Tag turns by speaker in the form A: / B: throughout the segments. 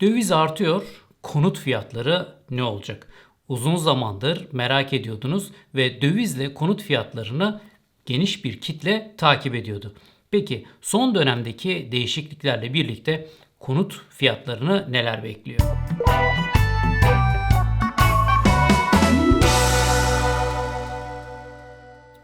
A: Döviz artıyor, konut fiyatları ne olacak? Uzun zamandır merak ediyordunuz ve dövizle konut fiyatlarını geniş bir kitle takip ediyordu. Peki son dönemdeki değişikliklerle birlikte konut fiyatlarını neler bekliyor?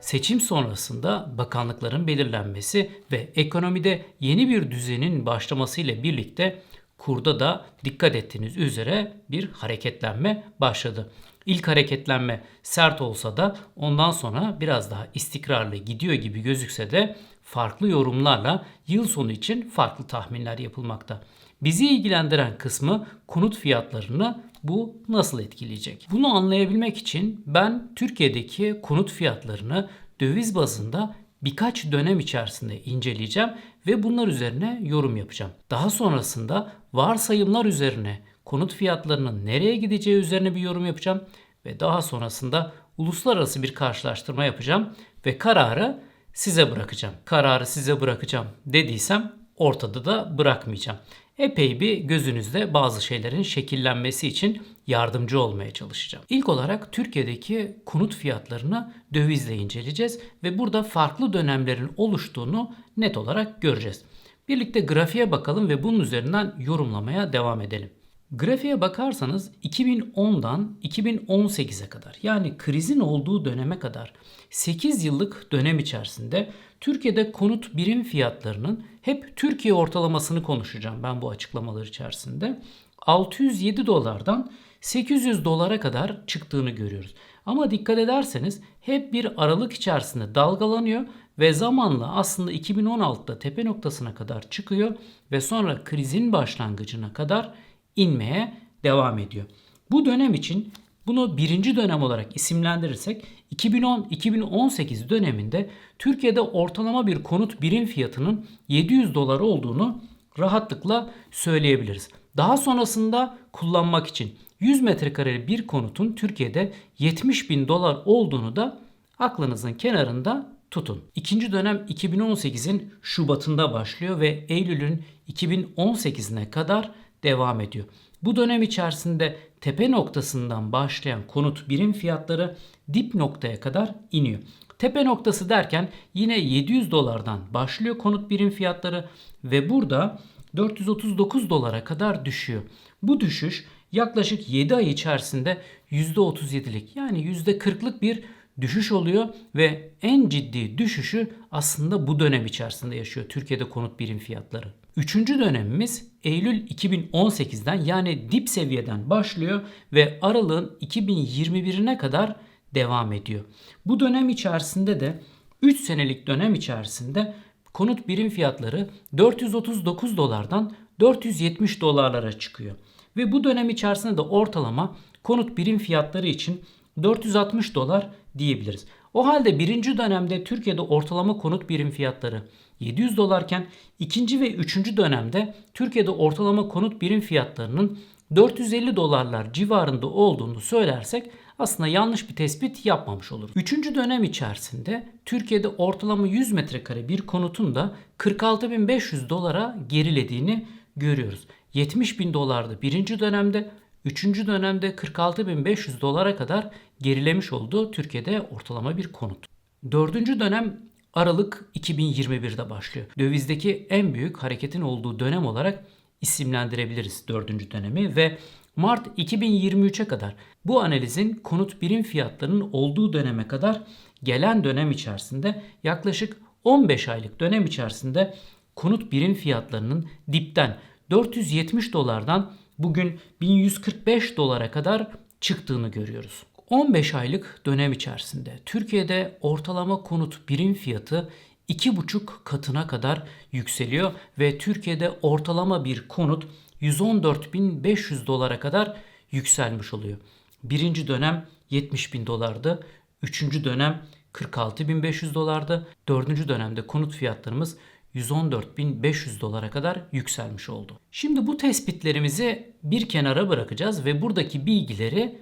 A: Seçim sonrasında bakanlıkların belirlenmesi ve ekonomide yeni bir düzenin başlamasıyla birlikte kurda da dikkat ettiğiniz üzere bir hareketlenme başladı. İlk hareketlenme sert olsa da ondan sonra biraz daha istikrarlı gidiyor gibi gözükse de farklı yorumlarla yıl sonu için farklı tahminler yapılmakta. Bizi ilgilendiren kısmı konut fiyatlarını bu nasıl etkileyecek? Bunu anlayabilmek için ben Türkiye'deki konut fiyatlarını döviz bazında birkaç dönem içerisinde inceleyeceğim ve bunlar üzerine yorum yapacağım. Daha sonrasında varsayımlar üzerine konut fiyatlarının nereye gideceği üzerine bir yorum yapacağım ve daha sonrasında uluslararası bir karşılaştırma yapacağım ve kararı size bırakacağım. Kararı size bırakacağım dediysem ortada da bırakmayacağım. Epey bir gözünüzde bazı şeylerin şekillenmesi için yardımcı olmaya çalışacağım. İlk olarak Türkiye'deki konut fiyatlarını dövizle inceleyeceğiz ve burada farklı dönemlerin oluştuğunu net olarak göreceğiz. Birlikte grafiğe bakalım ve bunun üzerinden yorumlamaya devam edelim. Grafiğe bakarsanız 2010'dan 2018'e kadar yani krizin olduğu döneme kadar 8 yıllık dönem içerisinde Türkiye'de konut birim fiyatlarının hep Türkiye ortalamasını konuşacağım ben bu açıklamalar içerisinde. 607 dolardan 800 dolara kadar çıktığını görüyoruz. Ama dikkat ederseniz hep bir aralık içerisinde dalgalanıyor ve zamanla aslında 2016'da tepe noktasına kadar çıkıyor ve sonra krizin başlangıcına kadar inmeye devam ediyor. Bu dönem için bunu birinci dönem olarak isimlendirirsek 2010-2018 döneminde Türkiye'de ortalama bir konut birim fiyatının 700 dolar olduğunu rahatlıkla söyleyebiliriz. Daha sonrasında kullanmak için 100 metrekareli bir konutun Türkiye'de 70 bin dolar olduğunu da aklınızın kenarında tutun. İkinci dönem 2018'in Şubat'ında başlıyor ve Eylül'ün 2018'ine kadar devam ediyor. Bu dönem içerisinde tepe noktasından başlayan konut birim fiyatları dip noktaya kadar iniyor. Tepe noktası derken yine 700 dolardan başlıyor konut birim fiyatları ve burada 439 dolara kadar düşüyor. Bu düşüş yaklaşık 7 ay içerisinde %37'lik yani %40'lık bir düşüş oluyor ve en ciddi düşüşü aslında bu dönem içerisinde yaşıyor Türkiye'de konut birim fiyatları. Üçüncü dönemimiz Eylül 2018'den yani dip seviyeden başlıyor ve aralığın 2021'ine kadar devam ediyor. Bu dönem içerisinde de 3 senelik dönem içerisinde konut birim fiyatları 439 dolardan 470 dolarlara çıkıyor. Ve bu dönem içerisinde de ortalama konut birim fiyatları için 460 dolar diyebiliriz. O halde birinci dönemde Türkiye'de ortalama konut birim fiyatları 700 dolarken ikinci ve üçüncü dönemde Türkiye'de ortalama konut birim fiyatlarının 450 dolarlar civarında olduğunu söylersek aslında yanlış bir tespit yapmamış oluruz. Üçüncü dönem içerisinde Türkiye'de ortalama 100 metrekare bir konutun da 46.500 dolara gerilediğini görüyoruz. 70 bin dolardı birinci dönemde, üçüncü dönemde 46.500 dolara kadar gerilemiş oldu Türkiye'de ortalama bir konut. Dördüncü dönem Aralık 2021'de başlıyor. Dövizdeki en büyük hareketin olduğu dönem olarak isimlendirebiliriz dördüncü dönemi ve Mart 2023'e kadar bu analizin konut birim fiyatlarının olduğu döneme kadar gelen dönem içerisinde yaklaşık 15 aylık dönem içerisinde konut birim fiyatlarının dipten 470 dolardan bugün 1145 dolara kadar çıktığını görüyoruz. 15 aylık dönem içerisinde Türkiye'de ortalama konut birim fiyatı 2,5 katına kadar yükseliyor ve Türkiye'de ortalama bir konut 114.500 dolara kadar yükselmiş oluyor. Birinci dönem 70 bin dolardı. Üçüncü dönem 46.500 dolardı. Dördüncü dönemde konut fiyatlarımız 114.500 dolara kadar yükselmiş oldu. Şimdi bu tespitlerimizi bir kenara bırakacağız ve buradaki bilgileri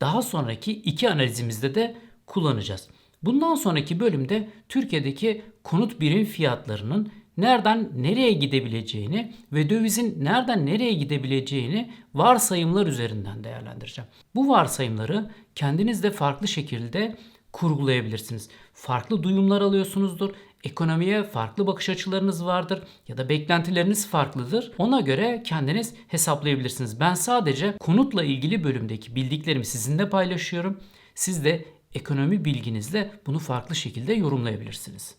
A: daha sonraki iki analizimizde de kullanacağız. Bundan sonraki bölümde Türkiye'deki konut birim fiyatlarının nereden nereye gidebileceğini ve dövizin nereden nereye gidebileceğini varsayımlar üzerinden değerlendireceğim. Bu varsayımları kendiniz de farklı şekilde kurgulayabilirsiniz. Farklı duyumlar alıyorsunuzdur. Ekonomiye farklı bakış açılarınız vardır ya da beklentileriniz farklıdır. Ona göre kendiniz hesaplayabilirsiniz. Ben sadece konutla ilgili bölümdeki bildiklerimi sizinle paylaşıyorum. Siz de ekonomi bilginizle bunu farklı şekilde yorumlayabilirsiniz.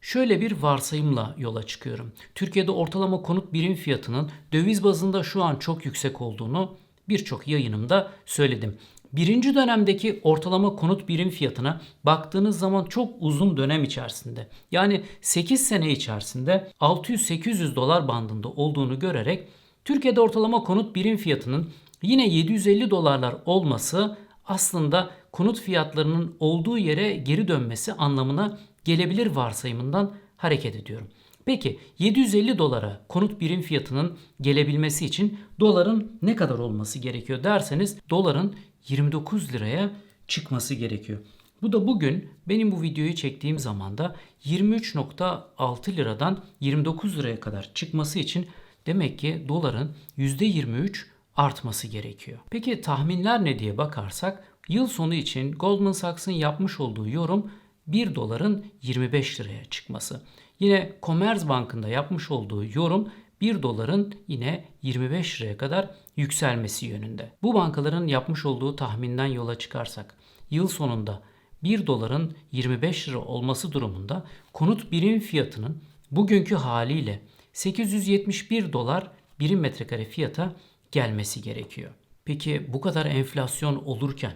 A: Şöyle bir varsayımla yola çıkıyorum. Türkiye'de ortalama konut birim fiyatının döviz bazında şu an çok yüksek olduğunu birçok yayınımda söyledim. Birinci dönemdeki ortalama konut birim fiyatına baktığınız zaman çok uzun dönem içerisinde yani 8 sene içerisinde 600-800 dolar bandında olduğunu görerek Türkiye'de ortalama konut birim fiyatının yine 750 dolarlar olması aslında konut fiyatlarının olduğu yere geri dönmesi anlamına gelebilir varsayımından hareket ediyorum. Peki 750 dolara konut birim fiyatının gelebilmesi için doların ne kadar olması gerekiyor derseniz doların 29 liraya çıkması gerekiyor. Bu da bugün benim bu videoyu çektiğim zamanda 23.6 liradan 29 liraya kadar çıkması için demek ki doların %23 artması gerekiyor. Peki tahminler ne diye bakarsak yıl sonu için Goldman Sachs'ın yapmış olduğu yorum 1 doların 25 liraya çıkması. Yine Commerzbank'ın da yapmış olduğu yorum 1 doların yine 25 liraya kadar yükselmesi yönünde. Bu bankaların yapmış olduğu tahminden yola çıkarsak yıl sonunda 1 doların 25 lira olması durumunda konut birim fiyatının bugünkü haliyle 871 dolar birim metrekare fiyata gelmesi gerekiyor. Peki bu kadar enflasyon olurken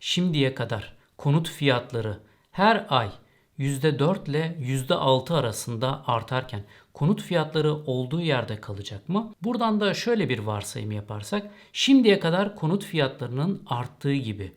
A: şimdiye kadar konut fiyatları her ay %4 ile %6 arasında artarken konut fiyatları olduğu yerde kalacak mı? Buradan da şöyle bir varsayım yaparsak şimdiye kadar konut fiyatlarının arttığı gibi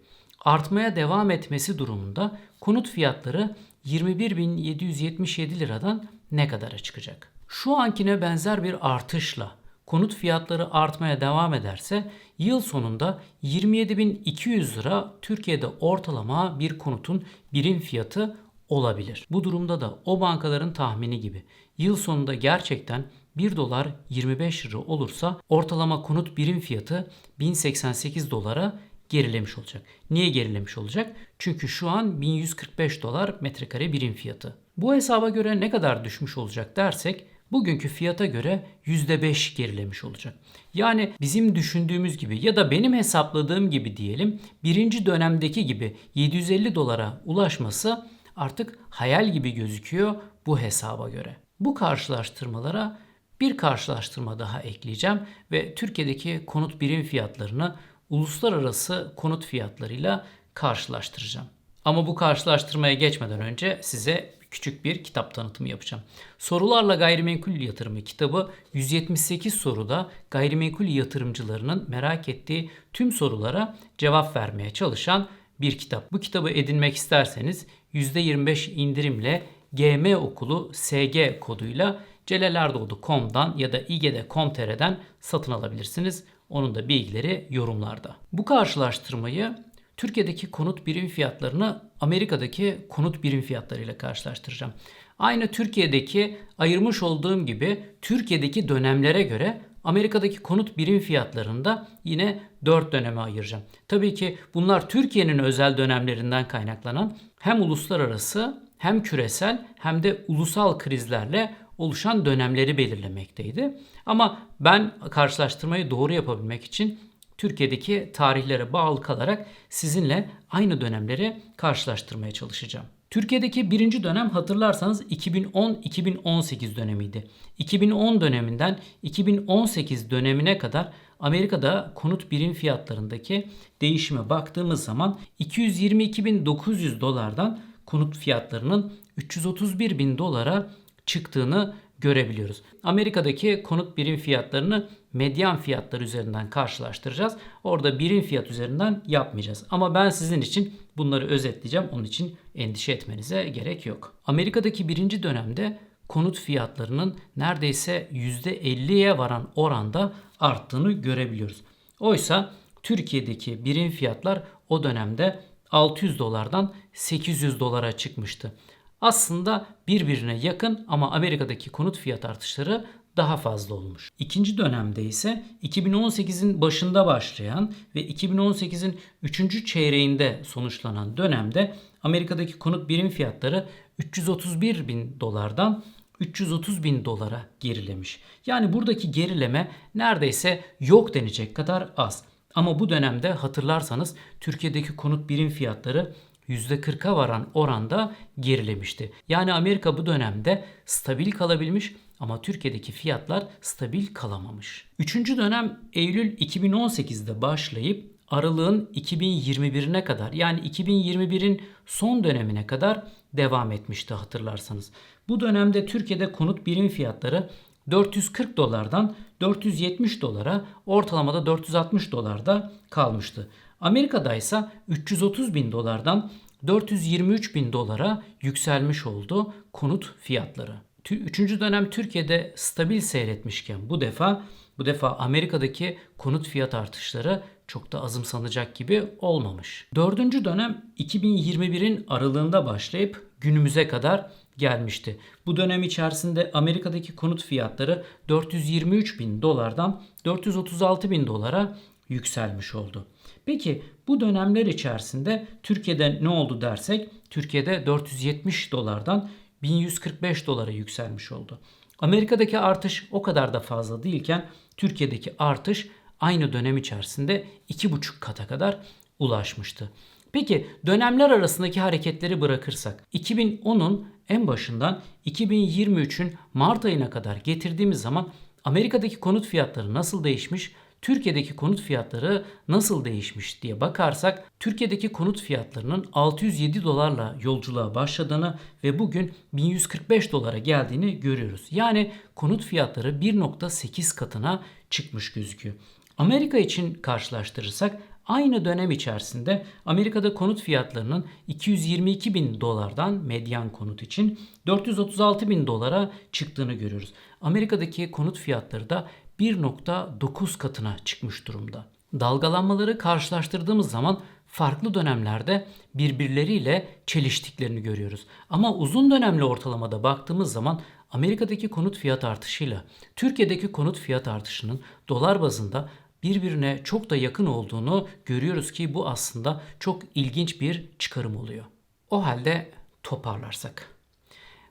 A: artmaya devam etmesi durumunda konut fiyatları 21.777 liradan ne kadara çıkacak? Şu ankine benzer bir artışla konut fiyatları artmaya devam ederse yıl sonunda 27.200 lira Türkiye'de ortalama bir konutun birim fiyatı olabilir. Bu durumda da o bankaların tahmini gibi yıl sonunda gerçekten 1 dolar 25 lira olursa ortalama konut birim fiyatı 1088 dolara gerilemiş olacak. Niye gerilemiş olacak? Çünkü şu an 1145 dolar metrekare birim fiyatı. Bu hesaba göre ne kadar düşmüş olacak dersek bugünkü fiyata göre %5 gerilemiş olacak. Yani bizim düşündüğümüz gibi ya da benim hesapladığım gibi diyelim birinci dönemdeki gibi 750 dolara ulaşması artık hayal gibi gözüküyor bu hesaba göre. Bu karşılaştırmalara bir karşılaştırma daha ekleyeceğim ve Türkiye'deki konut birim fiyatlarını uluslararası konut fiyatlarıyla karşılaştıracağım. Ama bu karşılaştırmaya geçmeden önce size küçük bir kitap tanıtımı yapacağım. Sorularla Gayrimenkul Yatırımı kitabı 178 soruda gayrimenkul yatırımcılarının merak ettiği tüm sorulara cevap vermeye çalışan bir kitap. Bu kitabı edinmek isterseniz %25 indirimle GM okulu SG koduyla celelerdoğdu.com'dan ya da igede.com.tr'den satın alabilirsiniz. Onun da bilgileri yorumlarda. Bu karşılaştırmayı Türkiye'deki konut birim fiyatlarını Amerika'daki konut birim fiyatlarıyla karşılaştıracağım. Aynı Türkiye'deki ayırmış olduğum gibi Türkiye'deki dönemlere göre Amerika'daki konut birim fiyatlarında yine 4 döneme ayıracağım. Tabii ki bunlar Türkiye'nin özel dönemlerinden kaynaklanan hem uluslararası hem küresel hem de ulusal krizlerle oluşan dönemleri belirlemekteydi. Ama ben karşılaştırmayı doğru yapabilmek için Türkiye'deki tarihlere bağlı kalarak sizinle aynı dönemleri karşılaştırmaya çalışacağım. Türkiye'deki birinci dönem hatırlarsanız 2010-2018 dönemiydi. 2010 döneminden 2018 dönemine kadar Amerika'da konut birim fiyatlarındaki değişime baktığımız zaman 222.900 dolardan konut fiyatlarının 331.000 dolara çıktığını görebiliyoruz. Amerika'daki konut birim fiyatlarını medyan fiyatlar üzerinden karşılaştıracağız. Orada birim fiyat üzerinden yapmayacağız. Ama ben sizin için bunları özetleyeceğim. Onun için endişe etmenize gerek yok. Amerika'daki birinci dönemde konut fiyatlarının neredeyse %50'ye varan oranda arttığını görebiliyoruz. Oysa Türkiye'deki birim fiyatlar o dönemde 600 dolardan 800 dolara çıkmıştı. aslında birbirine yakın ama Amerika'daki konut fiyat artışları daha fazla olmuş. İkinci dönemde ise 2018'in başında başlayan ve 2018'in 3. çeyreğinde sonuçlanan dönemde Amerika'daki konut birim fiyatları 331 bin dolardan 330 bin dolara gerilemiş. Yani buradaki gerileme neredeyse yok denecek kadar az. Ama bu dönemde hatırlarsanız Türkiye'deki konut birim fiyatları %40'a varan oranda gerilemişti. Yani Amerika bu dönemde stabil kalabilmiş ama Türkiye'deki fiyatlar stabil kalamamış. Üçüncü dönem Eylül 2018'de başlayıp aralığın 2021'ine kadar yani 2021'in son dönemine kadar devam etmişti hatırlarsanız. Bu dönemde Türkiye'de konut birim fiyatları 440 dolardan 470 dolara ortalamada 460 dolarda kalmıştı. Amerika'da ise 330 bin dolardan 423 bin dolara yükselmiş oldu konut fiyatları. Üçüncü dönem Türkiye'de stabil seyretmişken bu defa bu defa Amerika'daki konut fiyat artışları çok da azımsanacak gibi olmamış. Dördüncü dönem 2021'in aralığında başlayıp günümüze kadar gelmişti. Bu dönem içerisinde Amerika'daki konut fiyatları 423 bin dolardan 436 bin dolara yükselmiş oldu. Peki bu dönemler içerisinde Türkiye'de ne oldu dersek Türkiye'de 470 dolardan 1145 dolara yükselmiş oldu. Amerika'daki artış o kadar da fazla değilken Türkiye'deki artış aynı dönem içerisinde 2,5 kata kadar ulaşmıştı. Peki dönemler arasındaki hareketleri bırakırsak 2010'un en başından 2023'ün Mart ayına kadar getirdiğimiz zaman Amerika'daki konut fiyatları nasıl değişmiş, Türkiye'deki konut fiyatları nasıl değişmiş diye bakarsak Türkiye'deki konut fiyatlarının 607 dolarla yolculuğa başladığını ve bugün 1145 dolara geldiğini görüyoruz. Yani konut fiyatları 1.8 katına çıkmış gözüküyor. Amerika için karşılaştırırsak aynı dönem içerisinde Amerika'da konut fiyatlarının 222 bin dolardan medyan konut için 436 bin dolara çıktığını görüyoruz. Amerika'daki konut fiyatları da 1.9 katına çıkmış durumda. Dalgalanmaları karşılaştırdığımız zaman farklı dönemlerde birbirleriyle çeliştiklerini görüyoruz. Ama uzun dönemli ortalamada baktığımız zaman Amerika'daki konut fiyat artışıyla Türkiye'deki konut fiyat artışının dolar bazında birbirine çok da yakın olduğunu görüyoruz ki bu aslında çok ilginç bir çıkarım oluyor. O halde toparlarsak.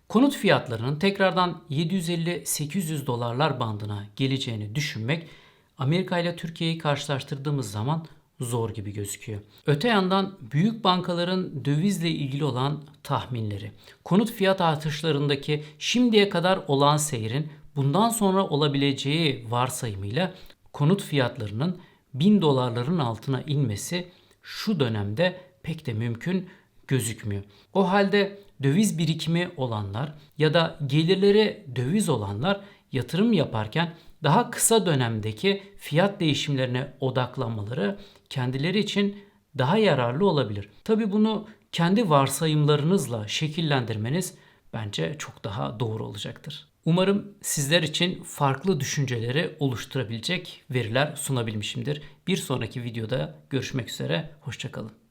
A: Konut fiyatlarının tekrardan 750-800 dolarlar bandına geleceğini düşünmek Amerika ile Türkiye'yi karşılaştırdığımız zaman zor gibi gözüküyor. Öte yandan büyük bankaların dövizle ilgili olan tahminleri, konut fiyat artışlarındaki şimdiye kadar olan seyrin bundan sonra olabileceği varsayımıyla konut fiyatlarının 1000 dolarların altına inmesi şu dönemde pek de mümkün gözükmüyor. O halde döviz birikimi olanlar ya da gelirleri döviz olanlar yatırım yaparken daha kısa dönemdeki fiyat değişimlerine odaklanmaları kendileri için daha yararlı olabilir. Tabi bunu kendi varsayımlarınızla şekillendirmeniz bence çok daha doğru olacaktır. Umarım sizler için farklı düşünceleri oluşturabilecek veriler sunabilmişimdir. Bir sonraki videoda görüşmek üzere, hoşçakalın.